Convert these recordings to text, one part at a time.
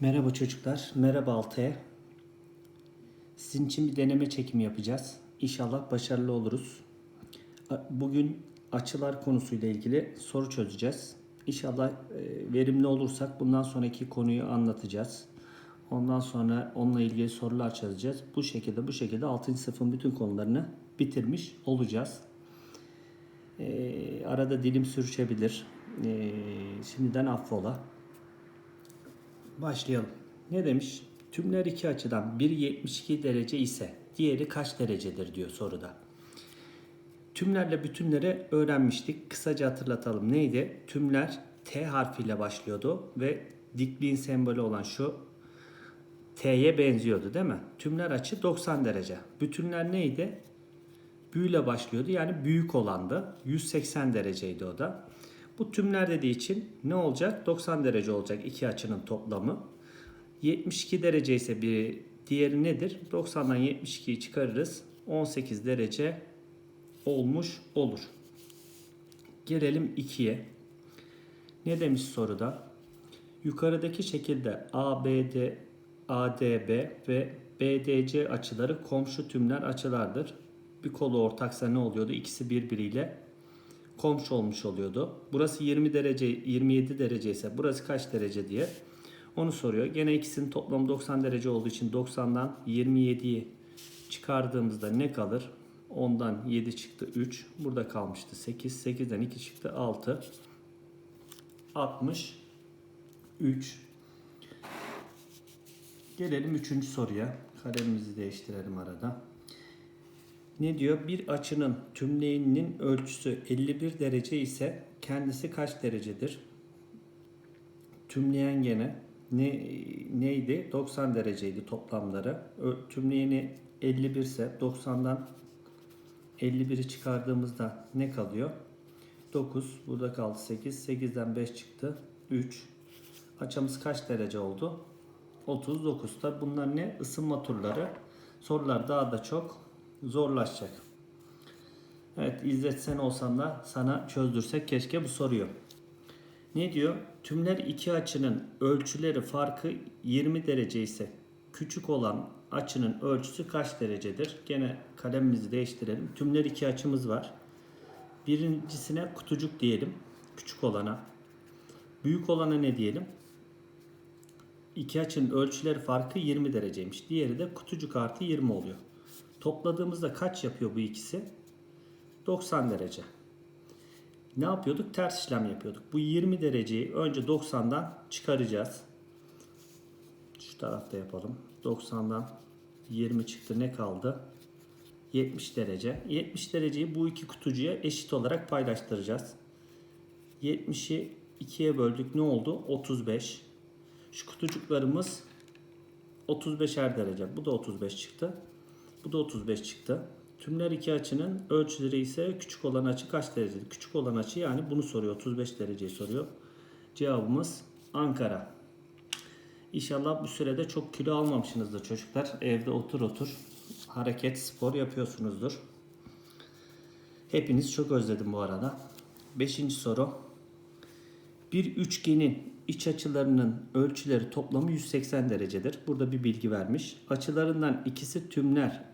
Merhaba çocuklar, merhaba Altay'a. Sizin için bir deneme çekimi yapacağız. İnşallah başarılı oluruz. Bugün açılar konusuyla ilgili soru çözeceğiz. İnşallah e, verimli olursak bundan sonraki konuyu anlatacağız. Ondan sonra onunla ilgili sorular çözeceğiz. Bu şekilde bu şekilde 6. sınıfın bütün konularını bitirmiş olacağız. E, arada dilim sürüşebilir. E, şimdiden affola. Başlayalım. Ne demiş? Tümler iki açıdan biri 72 derece ise diğeri kaç derecedir diyor soruda. Tümlerle bütünleri öğrenmiştik. Kısaca hatırlatalım. Neydi? Tümler T harfiyle başlıyordu ve dikliğin sembolü olan şu T'ye benziyordu değil mi? Tümler açı 90 derece. Bütünler neydi? Büyüyle başlıyordu. Yani büyük olandı. 180 dereceydi o da. Bu tümler dediği için ne olacak? 90 derece olacak iki açının toplamı. 72 derece ise bir diğeri nedir? 90'dan 72'yi çıkarırız. 18 derece olmuş olur. Gelelim 2'ye. Ne demiş soruda? Yukarıdaki şekilde ABD, ADB ve BDC açıları komşu tümler açılardır. Bir kolu ortaksa ne oluyordu? İkisi birbiriyle komşu olmuş oluyordu. Burası 20 derece, 27 derece ise burası kaç derece diye onu soruyor. Gene ikisinin toplamı 90 derece olduğu için 90'dan 27'yi çıkardığımızda ne kalır? 10'dan 7 çıktı 3. Burada kalmıştı 8. 8'den 2 çıktı 6. 63. Gelelim 3. soruya. Kalemimizi değiştirelim arada. Ne diyor? Bir açının tümleyinin ölçüsü 51 derece ise kendisi kaç derecedir? Tümleyen gene ne neydi? 90 dereceydi toplamları. Tümleyeni 51 ise 90'dan 51'i çıkardığımızda ne kalıyor? 9. Burada kaldı 8. 8'den 5 çıktı. 3. Açımız kaç derece oldu? 39. Tabi bunlar ne? Isınma turları. Sorular daha da çok zorlaşacak. Evet İzzet sen olsan da sana çözdürsek keşke bu soruyu. Ne diyor? Tümler iki açının ölçüleri farkı 20 derece ise küçük olan açının ölçüsü kaç derecedir? Gene kalemimizi değiştirelim. Tümler iki açımız var. Birincisine kutucuk diyelim. Küçük olana. Büyük olana ne diyelim? İki açının ölçüleri farkı 20 dereceymiş. Diğeri de kutucuk artı 20 oluyor. Topladığımızda kaç yapıyor bu ikisi? 90 derece. Ne yapıyorduk? Ters işlem yapıyorduk. Bu 20 dereceyi önce 90'dan çıkaracağız. Şu tarafta yapalım. 90'dan 20 çıktı. Ne kaldı? 70 derece. 70 dereceyi bu iki kutucuya eşit olarak paylaştıracağız. 70'i 2'ye böldük. Ne oldu? 35. Şu kutucuklarımız 35'er derece. Bu da 35 çıktı. Bu da 35 çıktı. Tümler iki açının ölçüleri ise küçük olan açı kaç derecedir? Küçük olan açı yani bunu soruyor. 35 dereceyi soruyor. Cevabımız Ankara. İnşallah bu sürede çok kilo almamışsınızdır çocuklar. Evde otur otur hareket, spor yapıyorsunuzdur. Hepiniz çok özledim bu arada. Beşinci soru. Bir üçgenin iç açılarının ölçüleri toplamı 180 derecedir. Burada bir bilgi vermiş. Açılarından ikisi tümler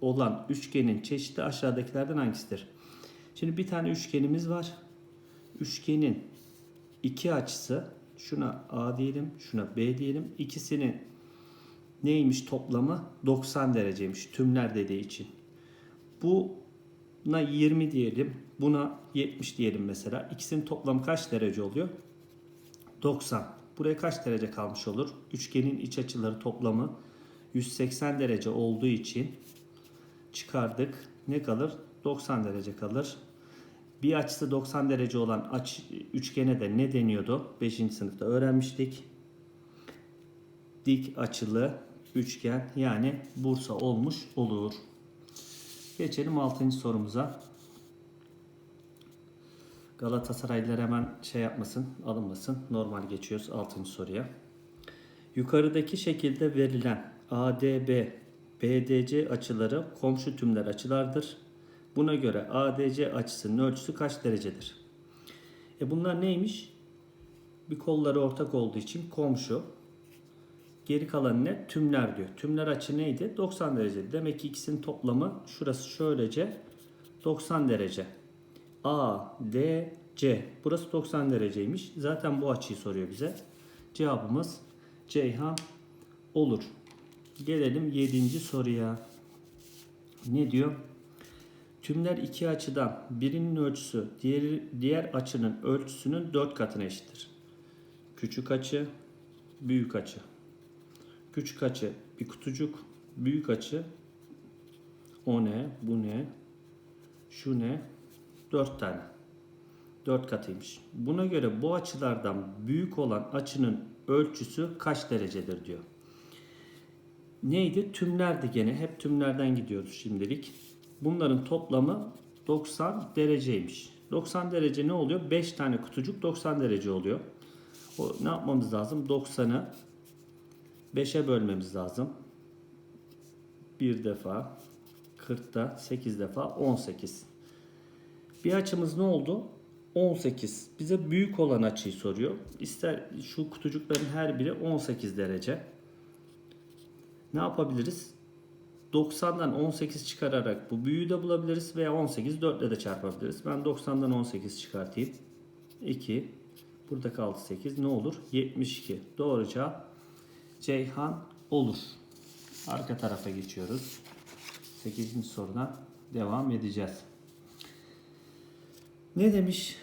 olan üçgenin çeşidi aşağıdakilerden hangisidir? Şimdi bir tane üçgenimiz var. Üçgenin iki açısı şuna A diyelim, şuna B diyelim. İkisinin neymiş toplamı? 90 dereceymiş tümler dediği için. Buna 20 diyelim, buna 70 diyelim mesela. İkisinin toplamı kaç derece oluyor? 90. Buraya kaç derece kalmış olur? Üçgenin iç açıları toplamı 180 derece olduğu için çıkardık. Ne kalır? 90 derece kalır. Bir açısı 90 derece olan aç, üçgene de ne deniyordu? 5. sınıfta öğrenmiştik. Dik açılı üçgen yani Bursa olmuş olur. Geçelim 6. sorumuza. Galatasaraylılar hemen şey yapmasın, alınmasın. Normal geçiyoruz 6. soruya. Yukarıdaki şekilde verilen ADB, BDC açıları komşu tümler açılardır. Buna göre ADC açısının ölçüsü kaç derecedir? E bunlar neymiş? Bir kolları ortak olduğu için komşu. Geri kalan ne? Tümler diyor. Tümler açı neydi? 90 derece. Demek ki ikisinin toplamı şurası şöylece 90 derece. A, D, C. Burası 90 dereceymiş. Zaten bu açıyı soruyor bize. Cevabımız Ceyhan olur. Gelelim 7. soruya. Ne diyor? Tümler iki açıdan birinin ölçüsü diğer, diğer açının ölçüsünün 4 katına eşittir. Küçük açı, büyük açı. Küçük açı bir kutucuk, büyük açı o ne, bu ne, şu ne, 4 tane. 4 katıymış. Buna göre bu açılardan büyük olan açının ölçüsü kaç derecedir diyor. Neydi? Tümlerdi gene. Hep tümlerden gidiyoruz şimdilik. Bunların toplamı 90 dereceymiş. 90 derece ne oluyor? 5 tane kutucuk 90 derece oluyor. O, ne yapmamız lazım? 90'ı 5'e bölmemiz lazım. Bir defa 40'ta 8 defa 18. Bir açımız ne oldu? 18. Bize büyük olan açıyı soruyor. İster şu kutucukların her biri 18 derece. Ne yapabiliriz? 90'dan 18 çıkararak bu büyüğü de bulabiliriz veya 18 4 ile de çarpabiliriz. Ben 90'dan 18 çıkartayım. 2 Burada kaldı 8. Ne olur? 72. Doğru cevap Ceyhan olur. Arka tarafa geçiyoruz. 8. sorudan devam edeceğiz. Ne demiş?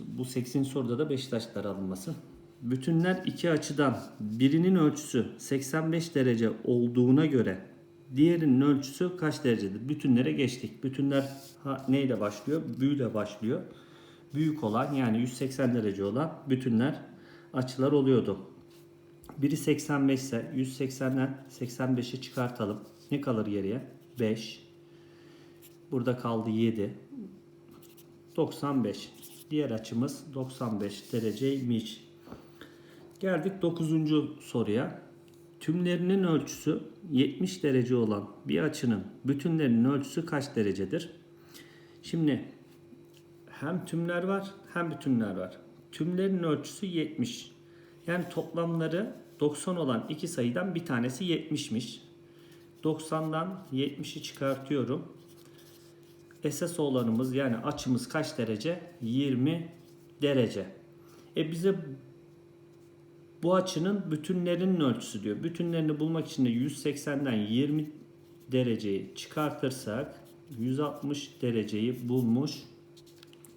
Bu 80 soruda da Beşiktaşlar alınması. Bütünler iki açıdan birinin ölçüsü 85 derece olduğuna göre diğerinin ölçüsü kaç derecedir? Bütünlere geçtik. Bütünler ha, neyle başlıyor? Büyüyle başlıyor. Büyük olan yani 180 derece olan bütünler açılar oluyordu. Biri 85 ise 180'den 85'i çıkartalım. Ne kalır geriye? 5. Burada kaldı 7. 95. Diğer açımız 95 dereceymiş. Geldik 9. soruya. Tümlerinin ölçüsü 70 derece olan bir açının bütünlerinin ölçüsü kaç derecedir? Şimdi hem tümler var hem bütünler var. Tümlerin ölçüsü 70. Yani toplamları 90 olan iki sayıdan bir tanesi 70'miş. 90'dan 70'i çıkartıyorum. Esas olanımız yani açımız kaç derece? 20 derece. E bize bu açının bütünlerinin ölçüsü diyor. Bütünlerini bulmak için de 180'den 20 dereceyi çıkartırsak 160 dereceyi bulmuş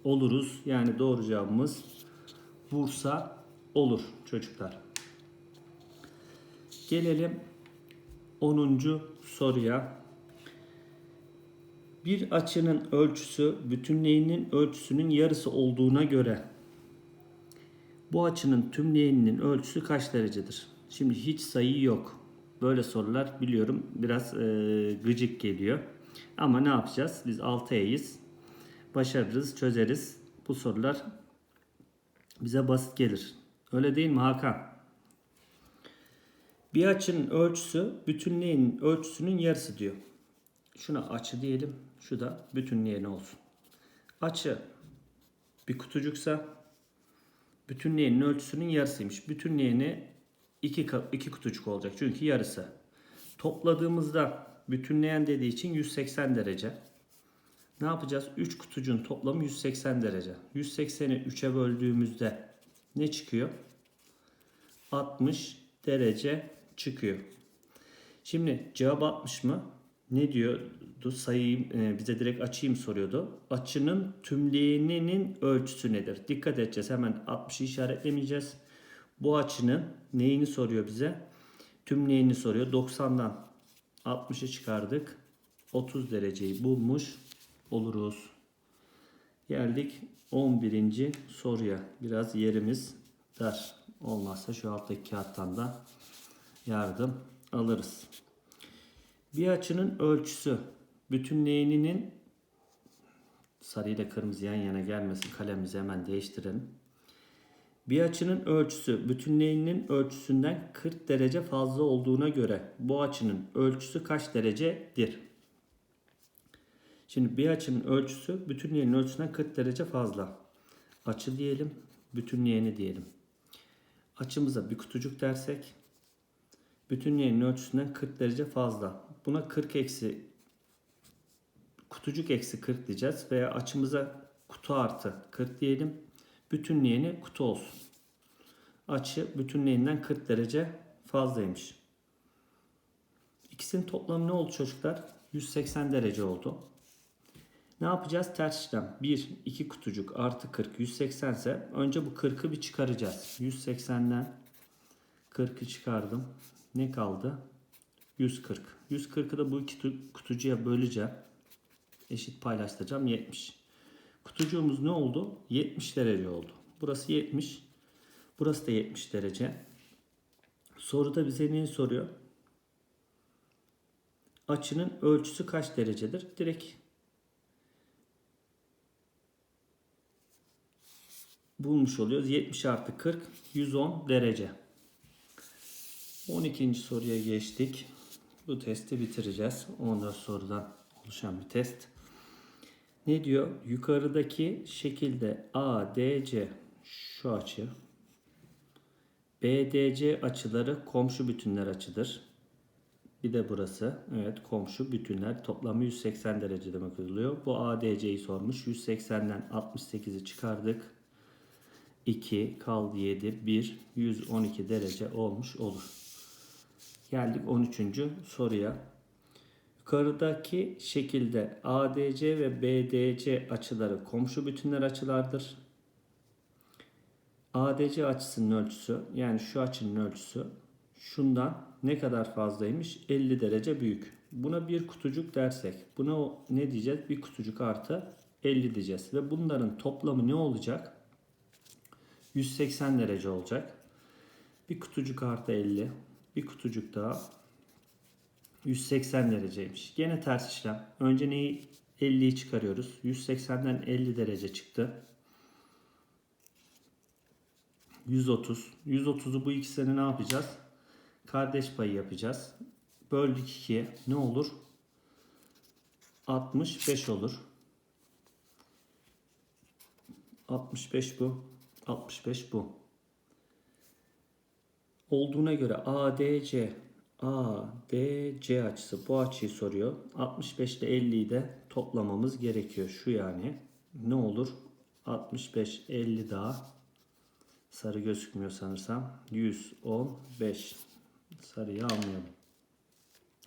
oluruz. Yani doğru cevabımız Bursa olur çocuklar. Gelelim 10. soruya. Bir açının ölçüsü bütünleyinin ölçüsünün yarısı olduğuna göre bu açının tümleyeninin ölçüsü kaç derecedir? Şimdi hiç sayı yok. Böyle sorular biliyorum biraz e, gıcık geliyor. Ama ne yapacağız? Biz 6'yayız. Başarırız, çözeriz. Bu sorular bize basit gelir. Öyle değil mi Hakan? Bir açının ölçüsü bütünleyenin ölçüsünün yarısı diyor. Şuna açı diyelim. Şu da bütünleyeni olsun. Açı bir kutucuksa bütünleyenin ölçüsünün yarısıymış. Bütünleyeni iki, iki kutucuk olacak. Çünkü yarısı. Topladığımızda bütünleyen dediği için 180 derece. Ne yapacağız? 3 kutucuğun toplamı 180 derece. 180'i 3'e böldüğümüzde ne çıkıyor? 60 derece çıkıyor. Şimdi cevap 60 mı? Ne diyordu? Sayayım e, bize direkt açayım soruyordu. Açının tümleyeninin ölçüsü nedir? Dikkat edeceğiz. Hemen 60'ı işaretlemeyeceğiz. Bu açının neyini soruyor bize? Tümleyenini soruyor. 90'dan 60'ı çıkardık. 30 dereceyi bulmuş oluruz. Geldik 11. soruya. Biraz yerimiz dar. Olmazsa şu alttaki kağıttan da yardım alırız. Bir açının ölçüsü bütünleyeninin sarı ile kırmızı yan yana gelmesin kalemimizi hemen değiştirelim. Bir açının ölçüsü bütünleyeninin ölçüsünden 40 derece fazla olduğuna göre bu açının ölçüsü kaç derecedir? Şimdi bir açının ölçüsü bütünleyenin ölçüsünden 40 derece fazla. Açı diyelim, bütünleyeni diyelim. Açımıza bir kutucuk dersek Bütünleyenin ölçüsünden 40 derece fazla. Buna 40 eksi kutucuk eksi 40 diyeceğiz veya açımıza kutu artı 40 diyelim. Bütünleyeni kutu olsun. Açı bütünleyinden 40 derece fazlaymış. İkisinin toplamı ne oldu çocuklar? 180 derece oldu. Ne yapacağız? Ters işlem. 1, 2 kutucuk artı 40, 180 ise önce bu 40'ı bir çıkaracağız. 180'den 40'ı çıkardım. Ne kaldı? 140. 140'ı da bu iki tu- kutucuya böleceğim. Eşit paylaştıracağım. 70. Kutucuğumuz ne oldu? 70 derece oldu. Burası 70. Burası da 70 derece. Soruda bize neyi soruyor? Açının ölçüsü kaç derecedir? Direkt bulmuş oluyoruz. 70 artı 40 110 derece. 12. soruya geçtik. Bu testi bitireceğiz. 14 sorudan oluşan bir test. Ne diyor? Yukarıdaki şekilde ADC şu açı BDC açıları komşu bütünler açıdır. Bir de burası. Evet komşu bütünler. Toplamı 180 derece demek oluyor. Bu ADC'yi sormuş. 180'den 68'i çıkardık. 2 kaldı 7 1 112 derece olmuş olur. Geldik 13. soruya. Yukarıdaki şekilde ADC ve BDC açıları komşu bütünler açılardır. ADC açısının ölçüsü yani şu açının ölçüsü şundan ne kadar fazlaymış? 50 derece büyük. Buna bir kutucuk dersek buna ne diyeceğiz? Bir kutucuk artı 50 diyeceğiz. Ve bunların toplamı ne olacak? 180 derece olacak. Bir kutucuk artı 50. Bir kutucuk daha 180 dereceymiş. Gene ters işlem. Önce neyi 50'yi çıkarıyoruz. 180'den 50 derece çıktı. 130. 130'u bu ikisini ne yapacağız? Kardeş payı yapacağız. Böldük 2'ye. Ne olur? 65 olur. 65 bu. 65 bu. Olduğuna göre ADC ADC açısı bu açıyı soruyor. 65 ile 50'yi de toplamamız gerekiyor. Şu yani ne olur? 65 50 daha sarı gözükmüyor sanırsam. 115 sarıyı almayalım.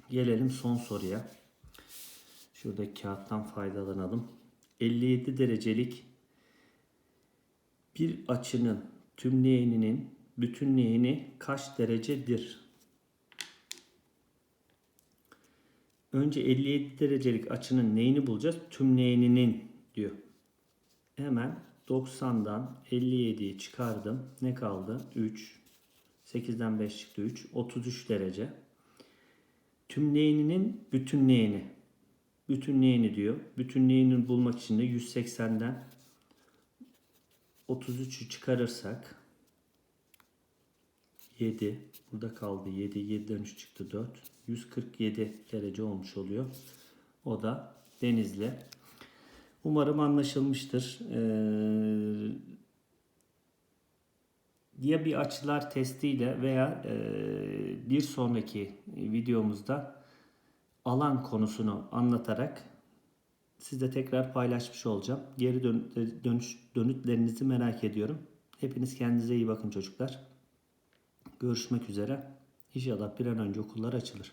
Gelelim son soruya. Şuradaki kağıttan faydalanalım. 57 derecelik bir açının tümleyeninin bütünleyeni kaç derecedir? Önce 57 derecelik açının neyini bulacağız? Tümleyeninin diyor. Hemen 90'dan 57'yi çıkardım. Ne kaldı? 3. 8'den 5 çıktı 3. 33 derece. Tümleyeninin bütünleyeni. Bütünleyeni diyor. Bütünleyeni bulmak için de 180'den 33'ü çıkarırsak 7 burada kaldı 7 7'den 3 çıktı 4 147 derece olmuş oluyor. O da Denizli. Umarım anlaşılmıştır. Ee, ya bir açılar testiyle veya e, bir sonraki videomuzda alan konusunu anlatarak sizle tekrar paylaşmış olacağım. Geri dön- dönüş dönütlerinizi merak ediyorum. Hepiniz kendinize iyi bakın çocuklar. Görüşmek üzere. İnşallah bir an önce okullar açılır.